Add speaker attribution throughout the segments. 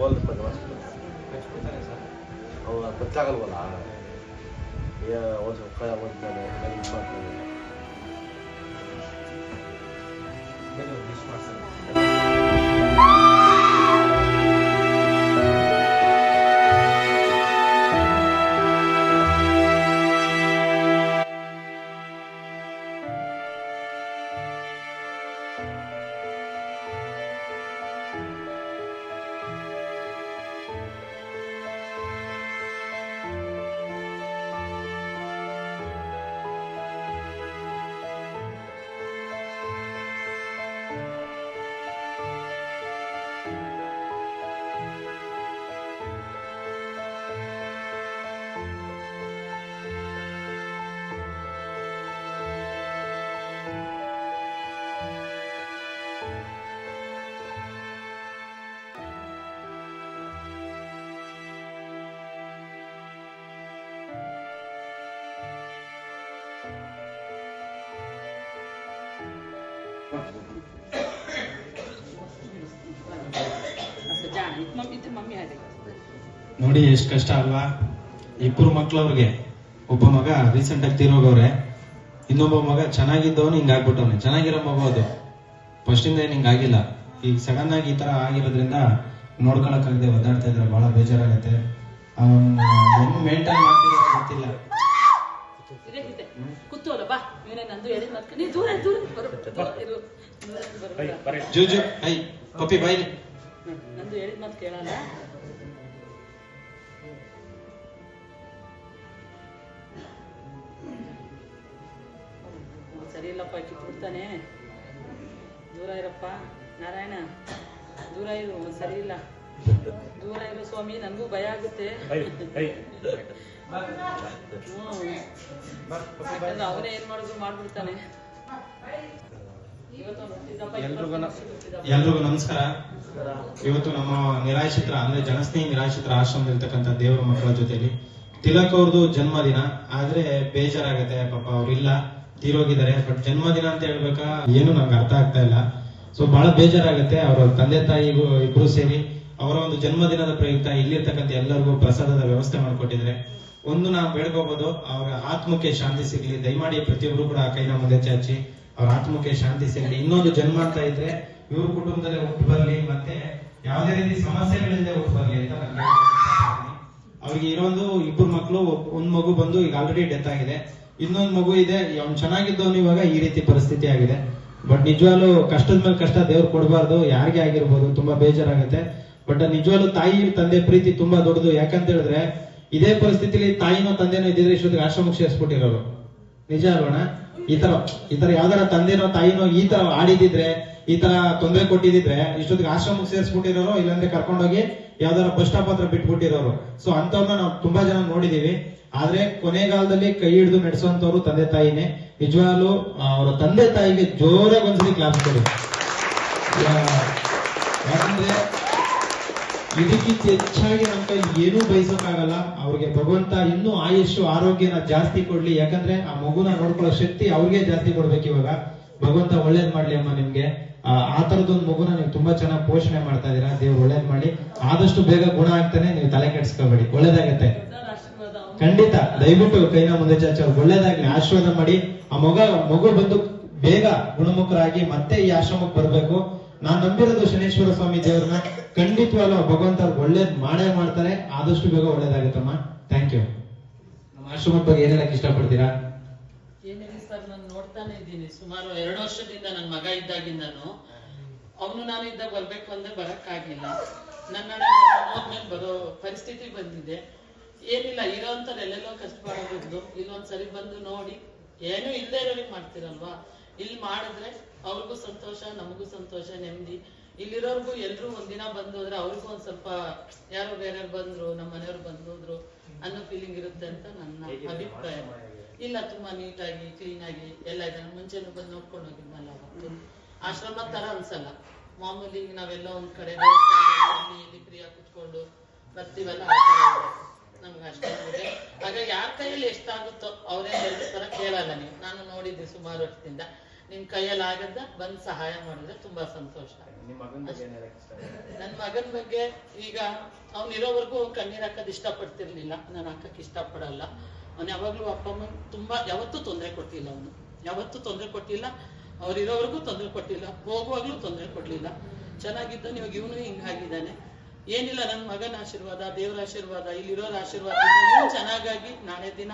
Speaker 1: ಬೋಲ್ ಅವಾಗ ಅವು ಗೊತ್ತಾಗಲ್ವಲ್ಲ ಒಂದು ಕಳೆ ಓದ್ತಾನೆ ಇದು ಮಾಡ್ತಾನೆ.
Speaker 2: ನೋಡಿ ಎಷ್ಟು ಕಷ್ಟ ಅಲ್ವಾ? ಇಬ್ಬರು ಮಕ್ಳು ಅವ್ರಿಗೆ ಒಬ್ಬ ಮಗ ರೀಸೆಂಟ್ ಆಗಿ ತೀರೋಗವ್ರೆ, ಇನ್ನೊಬ್ಬ ಮಗ ಚೆನ್ನಾಗಿದ್ದವನು ಹಿಂಗಾಗ್ಬಿಟ್ಟವನೆ ಚೆನ್ನಾಗಿರೋ ಮಗು ಅದು. ಫಸ್ಟ್ ಇಂದ ಏನ್ ಹಿಂಗಾಗಿಲ್ಲ ಈಗ ಸಡನ್ ಆಗಿ ಈ ತರ ಆಗಿರೋದ್ರಿಂದ ನೋಡ್ಕೊಳಕ್ಕಾಗದೆ ಒದ್ದಾಡ್ತಾ ಇದ್ರೆ ಬಹಳ ಬೇಜಾರಾಗತ್ತೆ. ಅವನ್ ಮೇಂಟೈನ್ ಮಾಡ್ತಿರೋ ಗೊತ್ತಿಲ್ಲ.
Speaker 3: ಕೂತೋಲ್ಲ ಬಾ. ಇವನೇ ನಂದು ಹೇಳಿದ್ ಮಾತು ನೀ ದೂರ ದೂರ ಬರು.
Speaker 2: ಜೂಜು ಐ ಪಪ್ಪಿ
Speaker 3: ನಂದು ಹೇಳಿದ್ ಮಾತು ಕೇಳಲ್ಲ. ಸರಿ ಇಲ್ಲಪ್ಪ ಕಿತ್ಬಿಡ್ತಾನೆ ದೂರ ಇರಪ್ಪ. ನಾರಾಯಣ ದೂರ ಇರು. ಸರಿ ಇಲ್ಲ. ದೂರ ಇರು ಸ್ವಾಮಿ ನನಗೂ ಭಯ ಆಗುತ್ತೆ. ಅವನೇ ಏನ್ ಮಾಡಿದ್ರು ಮಾಡ್ಬಿಡ್ತಾನೆ.
Speaker 1: ಎಲ್ರಿಗೂ
Speaker 2: ನಮಸ್ಕಾರ. ಇವತ್ತು ನಮ್ಮ ನಿರಾಶ್ರಿತರ ಅಂದ್ರೆ ಜನಸ್ನೇಹಿ ನಿರಾಶ್ರಿತರ ಆಶ್ರಮದಲ್ಲಿರ್ತಕ್ಕಂಥ ದೇವರ ಮಕ್ಕಳ ಜೊತೆಯಲ್ಲಿ ತಿಲಕ್ ಅವ್ರದ್ದು ಜನ್ಮದಿನ. ಆದ್ರೆ ಬೇಜಾರಾಗತ್ತೆ ಪಾಪ ಅವ್ರಿಲ್ಲ ತೀರೋಗಿದ್ದಾರೆ. ಬಟ್ ಜನ್ಮದಿನ ಅಂತ ಹೇಳ್ಬೇಕಾ? ಏನು ನಂಗೆ ಅರ್ಥ ಆಗ್ತಾ ಇಲ್ಲ. ಸೊ ಬಹಳ ಬೇಜಾರಾಗತ್ತೆ. ಅವ್ರ ತಂದೆ ತಾಯಿಗೂ ಇಬ್ರು ಸೇರಿ ಅವರ ಒಂದು ಜನ್ಮದಿನದ ಪ್ರಯುಕ್ತ ಇಲ್ಲಿರ್ತಕ್ಕಂಥ ಎಲ್ಲರಿಗೂ ಪ್ರಸಾದದ ವ್ಯವಸ್ಥೆ ಮಾಡಿಕೊಟ್ಟಿದ್ರೆ ಒಂದು ನಾವು ಬೇಡ್ಕೋಬಹುದು ಅವರ ಆತ್ಮಕ್ಕೆ ಶಾಂತಿ ಸಿಗ್ಲಿ, ದಯಮಾಡಿ ಪ್ರತಿಯೊಬ್ರು ಕೂಡ ಆ ಕೈನ ಮುಂದೆ ಚಾಚಿ, ಅವ್ರ ಆತ್ಮಕ್ಕೆ ಶಾಂತಿ ಸಿಗ್ಲಿ. ಇನ್ನೊಂದು ಜನ್ಮ ಅಂತ ಇದ್ರೆ ಇವ್ರ ಕುಟುಂಬದಲ್ಲಿ ಹುಟ್ಟು ಬರ್ಲಿ, ಮತ್ತೆ ಯಾವುದೇ ರೀತಿ ಸಮಸ್ಯೆಗಳಿಂದ ಹುಟ್ಟು ಬರಲಿ ಅಂತ. ಅವ್ರಿಗೆ ಇರೋದು ಇಬ್ಬರು ಮಕ್ಕಳು ಒಂದ್ ಮಗು ಬಂದು ಈಗ ಆಲ್ರೆಡಿ ಡೆತ್ ಆಗಿದೆ. ಇನ್ನೊಂದು ಮಗು ಇದೆ, ಅವ್ನು ಚೆನ್ನಾಗಿದ್ದವನು ಇವಾಗ ಈ ರೀತಿ ಪರಿಸ್ಥಿತಿ ಆಗಿದೆ. ಬಟ್ ನಿಜವಾಗ್ಲೂ ಕಷ್ಟದ ಮೇಲೆ ಕಷ್ಟ ದೇವ್ರು ಕೊಡಬಾರ್ದು, ಯಾರಿಗೆ ಆಗಿರ್ಬೋದು, ತುಂಬಾ ಬೇಜಾರಾಗುತ್ತೆ. ಬಟ್ ನಿಜವಾಗ್ಲೂ ತಾಯಿ ತಂದೆ ಪ್ರೀತಿ ತುಂಬಾ ದೊಡ್ಡದು. ಯಾಕಂತ ಹೇಳಿದ್ರೆ, ಇದೇ ಪರಿಸ್ಥಿತಿಲಿ ತಾಯಿನೋ ತಂದೆನೋ ಇದ್ದಿದ್ರೆ ಇಷ್ಟೊತ್ತಿಗೆ ಆಶ್ರಮಕ್ಕೆ ಸೇರಿಸ್ಬಿಟ್ಟಿರೋರು ನಿಜ ಅಲ್ವಣ ಈ ತರ ಈ ತರ ಯಾವ್ದಾರ ತಂದೆನೋ ತಾಯಿನೋ ಈ ತರ ಆಡಿದಿದ್ರೆ, ಈ ತರ ತೊಂದರೆ ಕೊಟ್ಟಿದ್ರೆ ಇಷ್ಟೊತ್ತಿಗೆ ಆಶ್ರಮಕ್ಕೆ ಸೇರಿಸ್ಬಿಟ್ಟಿರೋರು, ಇಲ್ಲಾಂದ್ರೆ ಕರ್ಕೊಂಡೋಗಿ ಯಾವ್ದಾರ ಬಸ್ ಸ್ಟಾಪ್ ಹತ್ರ ಬಿಟ್ಬಿಟ್ಟಿರೋರು. ಸೊ ಅಂತವ್ರನ್ನ ನಾವು ತುಂಬಾ ಜನ ನೋಡಿದೀವಿ. ಆದ್ರೆ ಕೊನೆಗಾಲದಲ್ಲಿ ಕೈ ಹಿಡಿದು ನಡೆಸುವಂತವ್ರು ತಂದೆ ತಾಯಿನೇ. ನಿಜವಾಗ್ಲು ಅವರ ತಂದೆ ತಾಯಿಗೆ ಜೋರಾಗಿ ಒಂದ್ಸಲಿ ಕ್ಲಾಸ್ ಕೊಡಿ. ಯಾಕಂದ್ರೆ ಇದಕ್ಕಿಂತ ಹೆಚ್ಚಾಗಿ ನಮ್ಮ ಕೈ ಏನೂ ಬಯಸೋಕ್ಕಾಗಲ್ಲ. ಅವ್ರಿಗೆ ಭಗವಂತ ಇನ್ನೂ ಆಯುಷು ಆರೋಗ್ಯನ ಜಾಸ್ತಿ ಕೊಡ್ಲಿ. ಯಾಕಂದ್ರೆ ಆ ಮಗುನ ನೋಡ್ಕೊಳ್ಳೋ ಶಕ್ತಿ ಅವ್ರಿಗೆ ಜಾಸ್ತಿ ಕೊಡ್ಬೇಕು ಇವಾಗ. ಭಗವಂತ ಒಳ್ಳೇದ್ ಮಾಡ್ಲಿ ಅಮ್ಮ ನಿಮ್ಗೆ. ಆ ತರದೊಂದು ಮಗುನ ನೀವು ತುಂಬಾ ಚೆನ್ನಾಗಿ ಪೋಷಣೆ ಮಾಡ್ತಾ ಇದೀರಾ ದೇವ್ರು ಒಳ್ಳೇದ್ ಮಾಡಿ ಆದಷ್ಟು ಬೇಗ ಗುಣ ಆಗ್ತಾನೆ ನೀವು ತಲೆ ಕೆಡ್ಸ್ಕೊಬೇಡಿ. ಒಳ್ಳೇದಾಗತ್ತೆ. ಖಂಡಿತ. ದಯವಿಟ್ಟು ಕೈನ ಮುಂದೆ ಚಾಚಿ. ಅವ್ರಿಗೆ ಒಳ್ಳೇದಾಗ್ಲಿ. ಆಶೀರ್ವಾದ ಮಾಡಿ. ಆ ಮಗ, ಮಗು ಬಂದು ಬೇಗ ಗುಣಮುಖರಾಗಿ ಮತ್ತೆ ಈ ಆಶ್ರಮಕ್ಕೆ ಬರ್ಬೇಕು. ನಾನ್ ನಂಬಿರೋದು ಶನೇಶ್ವರ ಸ್ವಾಮಿ ದೇವ್ರನ್ನ. ಖಂಡಿತವಾಗ್ಲೂ ಭಗವಂತ ಒಳ್ಳೇದ್ ಮಾಡೇ ಮಾಡ್ತಾರೆ ಆದಷ್ಟು ಬೇಗ ಒಳ್ಳೇದಾಗುತ್ತಮ್ಮ. ಥ್ಯಾಂಕ್ ಯು ನಮ್ಮ ಆಶ್ರಮದ ಬಗ್ಗೆ ಏನ್ ಹೇಳಕ್ ಇಷ್ಟಪಡ್ತೀರಾ?
Speaker 3: ಏನಿಲ್ಲ ಸರ್, ನಾನು ನೋಡ್ತಾನೆ ಇದ್ದೀನಿ. ಸುಮಾರು ಎರಡು ವರ್ಷದಿಂದ ನನ್ನ ಮಗ ಇದ್ದಾಗಿಂದನು. ಅವನು ನಾನು ಇದ್ದಾಗ ಬರ್ಬೇಕು ಅಂದ್ರೆ ಬರಕ್ಕಾಗಿಲ್ಲ. ನನ್ನ ಬರೋ ಪರಿಸ್ಥಿತಿ ಬಂದಿದೆ. ಏನಿಲ್ಲ ಇರೋಂಥದ್ದು ಎಲ್ಲೆಲ್ಲೋ ಕಷ್ಟಪಡೋದು ಇಲ್ಲೊಂದ್ ಸರಿ ಬಂದು ನೋಡಿ. ಏನೂ ಇಲ್ಲದೆ ಇರೋರಿಗೆ ಮಾಡ್ತಿರಲ್ವಾ? ಇಲ್ಲಿ ಮಾಡಿದ್ರೆ ಅವ್ರಿಗೂ ಸಂತೋಷ ನಮಗೂ ಸಂತೋಷ ನೆಮ್ಮದಿ. ಇಲ್ಲಿರೋರ್ಗು ಎಲ್ರು ಒಂದಿನ ಬಂದು ಹೋದ್ರೆ ಅವ್ರಿಗೂ ಒಂದ್ ಸ್ವಲ್ಪ ಯಾರೋ ಬೇರೆ ಬಂದ್ರು ನಮ್ಮ ಮನೆಯವ್ರು ಬಂದು ಹೋದ್ರು ಅನ್ನೋ ಫೀಲಿಂಗ್ ಇರುತ್ತೆ ಅಂತ ನನ್ನ ಅಭಿಪ್ರಾಯ. ಇಲ್ಲ ತುಂಬಾ ನೀಟಾಗಿ ಕ್ಲೀನ್ ಆಗಿ ಎಲ್ಲ ಇದೆ. ಮುಂಚೆ ಮುಂಚೆನೂ ಬಂದು ನೋಡ್ಕೊಂಡು ಹೋಗಿದ್ನಲ್ಲ ಅವತ್ತು. ಆಶ್ರಮ ತರ ಅನ್ಸಲ್ಲ. ಮಾಮೂಲಿ ನಾವೆಲ್ಲ ಒಂದ್ ಕಡೆ ಇಲ್ಲಿ ಕುತ್ಕೊಂಡು ಬರ್ತೀವಲ್ಲ ನಮ್ಗೆ ಅಷ್ಟೇ ಹಾಗಾಗಿ ಆಗ ಯಾರ ಕೈಯಲ್ಲಿ ಎಷ್ಟಾಗುತ್ತೋ ಅವರೇ ತರ ಕೇಳಲ್ಲ ನೀವು. ನಾನು ನೋಡಿದ್ದೆ ಸುಮಾರು ವರ್ಷದಿಂದ. ನಿನ್ ಕೈಯಲ್ಲಿ ಆಗದ್ದ ಬಂದ್ ಸಹಾಯ ಮಾಡಿದ್ರೆ ತುಂಬಾ ಸಂತೋಷ.
Speaker 1: ಇಷ್ಟ?
Speaker 3: ನನ್ನ ಮಗನ ಬಗ್ಗೆ ಈಗ ಅವ್ನು ಇರೋವರೆಗೂ ಕಣ್ಣೀರ್ ಹಾಕೋದ್ ಇಷ್ಟಪಡ್ತಿರ್ಲಿಲ್ಲ. ನಾನು ಹಾಕಕ್ ಇಷ್ಟಪಡಲ್ಲ. ಅವ್ನು ಯಾವಾಗ್ಲೂ ಅಪ್ಪ ಅಮ್ಮನ್ ತುಂಬಾ ಯಾವತ್ತೂ ತೊಂದರೆ ಕೊಟ್ಟಿಲ್ಲ ಅವನು. ಯಾವತ್ತೂ ತೊಂದರೆ ಕೊಟ್ಟಿಲ್ಲ. ಅವ್ರು ಇರೋವರೆಗೂ ತೊಂದರೆ ಕೊಟ್ಟಿಲ್ಲ. ಹೋಗುವಾಗ್ಲೂ ತೊಂದರೆ ಕೊಡ್ಲಿಲ್ಲ. ಚೆನ್ನಾಗಿದ್ದಾನೆ ಇವಾಗ ಇವನು ಹಿಂಗಾಗಿದ್ದಾನೆ ಏನಿಲ್ಲ ನನ್ನ ಮಗನ ಆಶೀರ್ವಾದ ದೇವರ ಆಶೀರ್ವಾದ ಇಲ್ಲಿರೋರ ಆಶೀರ್ವಾದ. ಚೆನ್ನಾಗಾಗಿ ನಾಳೆ ದಿನ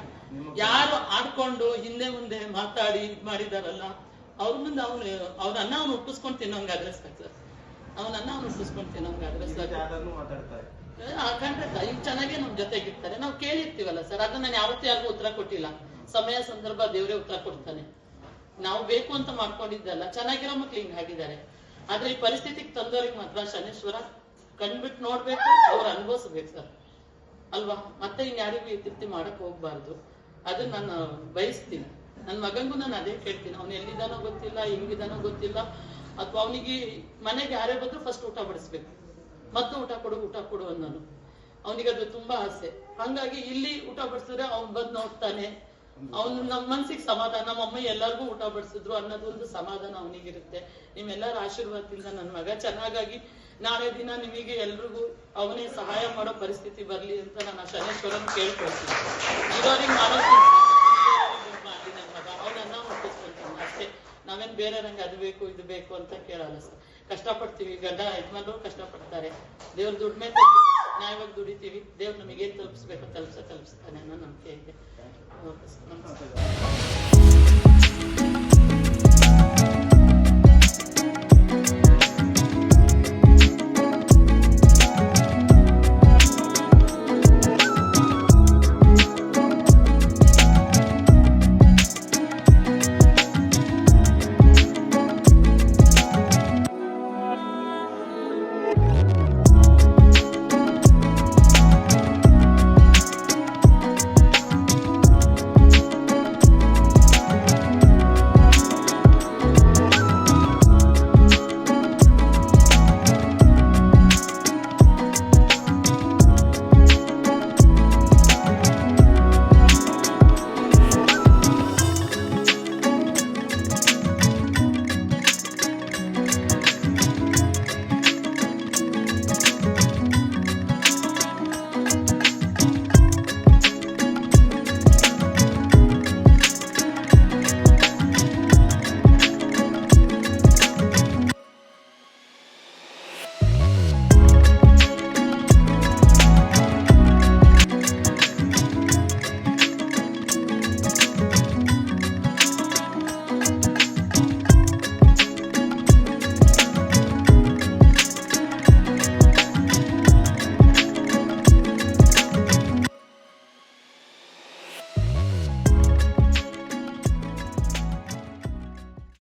Speaker 3: ಯಾರು ಆಡ್ಕೊಂಡು ಹಿಂದೆ ಮುಂದೆ ಮಾತಾಡಿ ಇದ್ ಮಾಡಿದಾರಲ್ಲ ಅವ್ರ ಮುಂದೆ ಅವನು ಅವ್ರ ಅನ್ನ ಅವ್ನು ಒಪ್ಪಿಸ್ಕೊಂಡು ತಿನ್ನೋಂಗಾದ್ರೆ ಸಾಕು ಸರ್ ಅವನ ಅನ್ನ ಅವ್ನು
Speaker 1: ಒಪ್ಪಿಸ್ಕೊಂಡು ಮಾತಾಡ್ತಾರೆ
Speaker 3: ಏ, ಆ ಖಂಡಿತ ಈಗ ಚೆನ್ನಾಗೇ ನಮ್ ಜೊತೆಗಿರ್ತಾರೆ. ನಾವು ಕೇಳಿರ್ತೀವಲ್ಲ ಸರ್ ಅದನ್ನ ನಾನು ಯಾವತ್ತೂ ಯಾರಿಗೂ ಉತ್ತರ ಕೊಟ್ಟಿಲ್ಲ. ಸಮಯ ಸಂದರ್ಭ ದೇವರೇ ಉತ್ತರ ಕೊಡ್ತಾನೆ. ನಾವು ಬೇಕು ಅಂತ ಮಾಡ್ಕೊಂಡಿದ್ದಲ್ಲ ಚೆನ್ನಾಗಿರೋ ಮಕ್ಳು ಹಿಂಗ್ ಆಗಿದ್ದಾರೆ. ಆದ್ರೆ ಈ ಪರಿಸ್ಥಿತಿಗೆ ತಂದವ್ರಿಗೆ ಮಾತ್ರ ಶನೇಶ್ವರ ಕಣ್ಬಿಟ್ಟು ನೋಡ್ಬೇಕು ಅವ್ರು ಅನುಭವಿಸ್ಬೇಕು ಸರ್ ಅಲ್ವಾ? ಮತ್ತೆ ಇನ್ಯಾರಿಗೂ ಈ ರೀತಿ ಮಾಡಕ್ ಹೋಗ್ಬಾರ್ದು. ಅದನ್ನ ನಾನು ಬಯಸ್ತೀನಿ. ನನ್ನ ಮಗನಿಗೂ ನಾನು ಅದೇ ಕೇಳ್ತೀನಿ ಅವ್ನು ಎಲ್ಲಿದ್ದಾನೋ ಗೊತ್ತಿಲ್ಲ ಹೆಂಗಿದಾನೋ ಗೊತ್ತಿಲ್ಲ. ಅಥವಾ ಅವನಿಗೆ ಮನೆಗೆ ಯಾರೇ ಬಂದ್ರು ಫಸ್ಟ್ ಊಟ ಬಡಿಸ್ಬೇಕು. ಮತ್ತೆ ಊಟ ಕೊಡು ಊಟ ಕೊಡು ಅನ್ನೋನು ಅವನಿಗೆ ಅದು ತುಂಬಾ ಆಸೆ. ಹಂಗಾಗಿ ಇಲ್ಲಿ ಊಟ ಬಡಿಸಿದ್ರೆ ಅವ್ನು ಬಂದು ನೋಡ್ತಾನೆ. ಅವ್ನು ನಮ್ಮ ಮನ್ಸಿಗೆ ಸಮಾಧಾನ, ನಮ್ಮ ಅಮ್ಮ ಎಲ್ಲರಿಗೂ ಊಟ ಬಡಿಸಿದ್ರು ಅನ್ನೋದು ಒಂದು ಸಮಾಧಾನ ಅವನಿಗಿರುತ್ತೆ. ನಿಮ್ಮೆಲ್ಲರ ಆಶೀರ್ವಾದದಿಂದ ನನ್ನ ಮಗ ಚೆನ್ನಾಗಾಗಿ ನಾಳೆ ದಿನ ನಿಮಗೆ ಎಲ್ರಿಗೂ ಅವನೇ ಸಹಾಯ ಮಾಡೋ ಪರಿಸ್ಥಿತಿ ಬರಲಿ ಅಂತ ನಾನು ಆ ಶನೇಶ್ವರನ್ ಕೇಳ್ಕೊಳ್ತೀನಿ ಮಾಡ್ಲಿ ನನ್ ಮಗ ಅವನನ್ನ ಹುಟ್ಟಿಸ್ಕೊಂತಾನೆ ಅಷ್ಟೇ ನಾವೇನ್ ರಂಗ ಅದು ಬೇಕು, ಇದು ಬೇಕು ಅಂತ ಕೇಳಲ್ಲ ಸರ್ ಕಷ್ಟಪಡ್ತೀವಿ, ಗಂಡ ಯಜಮಾನ್ರು ಕಷ್ಟಪಡ್ತಾರೆ. ದೇವ್ರ ದುಡ್ಮೆ ನಾ ನ್ಯಾಯವಾಗಿ ದುಡಿತೀವಿ. ದೇವ್ರು ನಮಗೆ ತಲುಪಿಸ್ಬೇಕು, ತಲುಪಿಸ, ತಲುಪಿಸ್ತಾನೆ ಅನ್ನೋ ನಂಬಿಕೆ ಇದೆ.